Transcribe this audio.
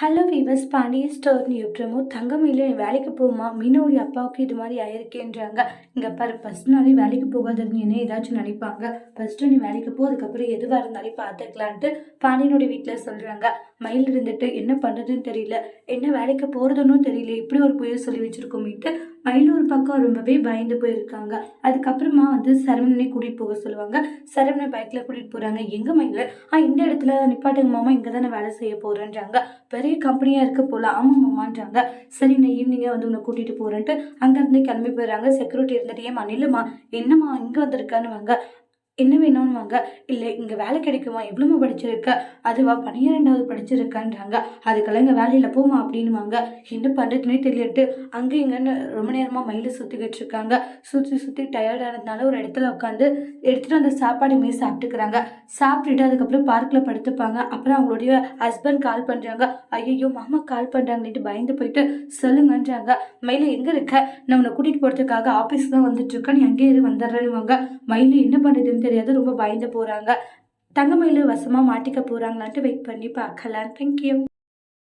Hello viewers Pandiya store new தங்கம் இல்லை நீ வேலைக்கு போகுமா? மீனோடைய அப்பாவுக்கு இது மாதிரி ஆயிருக்கேன்றாங்க. இங்கே பாரு ஃபஸ்ட் நாளே வேலைக்கு போகாததுன்னு என்ன ஏதாச்சும் நினைப்பாங்க. ஃபஸ்ட்டு நீ வேலைக்கு போ அதுக்கப்புறம் எதுவாக இருந்தாலும் பார்த்துக்கலான்ட்டு பாண்டியனுடைய வீட்டில் சொல்கிறாங்க மயில் இருந்துட்டு என்ன பண்ணுறதுன்னு தெரியல. என்ன வேலைக்கு போகிறதுன்னு தெரியல. இப்படி ஒரு புயல் சொல்லி வச்சுருக்கோமேட்டு மயில் ஒரு பக்கம் ரொம்பவே பயந்து போயிருக்காங்க. அதுக்கப்புறமா வந்து சரவணனை கூட்டிகிட்டு போக சொல்லுவாங்க. சரவணனை பைக்கில் கூட்டிகிட்டு போகிறாங்க எங்கே மயில்? ஆ இந்த இடத்துல நிப்பாட்டுங்க மாமா. இங்கே தானே வேலை செய்ய போகிறேன்றாங்க பெரிய கம்பெனியாக இருக்க போகலாம் ஆமாம் மாமான்றாங்க. சரி நான் ஈவினிங்கே வந்து உன்னை கூட்டிகிட்டு போகிறேன்ட்டு அங்கேருந்து கிளம்பி போயிடுறாங்க. செக்யூரிட்டி இருந்துட்டு ஏமா நில்லுமா என்னம்மா இங்கே வந்திருக்கான்னு வாங்க. என்ன வேணும்னு வாங்க இல்லை இங்கே வேலை கிடைக்குமா? எவ்வளோமா படிச்சிருக்க? அதுவா? பன்னிரெண்டாவது படிச்சிருக்கன்றாங்க. அதுக்கெல்லாம் இங்கே வேலையில் போமா அப்படின்னுவாங்க. என்ன பண்ணுறதுனே தெரியலட்டு அங்கே இங்கேன்னு ரொம்ப நேரமாக மயிலை சுற்றிக்கிட்டு இருக்காங்க. சுற்றி சுற்றி டயர்டானதுனால ஒரு இடத்துல உட்காந்து எடுத்துகிட்டு அந்த சாப்பாடு மீறி சாப்பிட்டுக்கிறாங்க. சாப்பிட்டுட்டு அதுக்கப்புறம் பார்க்கில் படுத்துப்பாங்க. அப்புறம் அவங்களுடைய ஹஸ்பண்ட் கால் பண்ணுறாங்க ஐயோ மாமா கால் பண்ணுறாங்கன்ட்டு பயந்து போயிட்டு சொல்லுங்கன்றாங்க. மயில் எங்கே இருக்க? நான் உன்னை கூட்டிகிட்டு போகிறதுக்காக ஆஃபீஸ் தான் வந்துட்டு இருக்கேன். நீ அங்கேயே இரு வந்துடுறேன்னுவாங்க. மயில் என்ன பண்ணுறதுன்னு தெரியாது ரொம்ப பயந்து போகிறாங்க தங்கமயில வசமாக மாட்டிக்க போகிறாங்களான்ட்டு வெயிட் பண்ணி பார்க்கலாம் தேங்க்யூ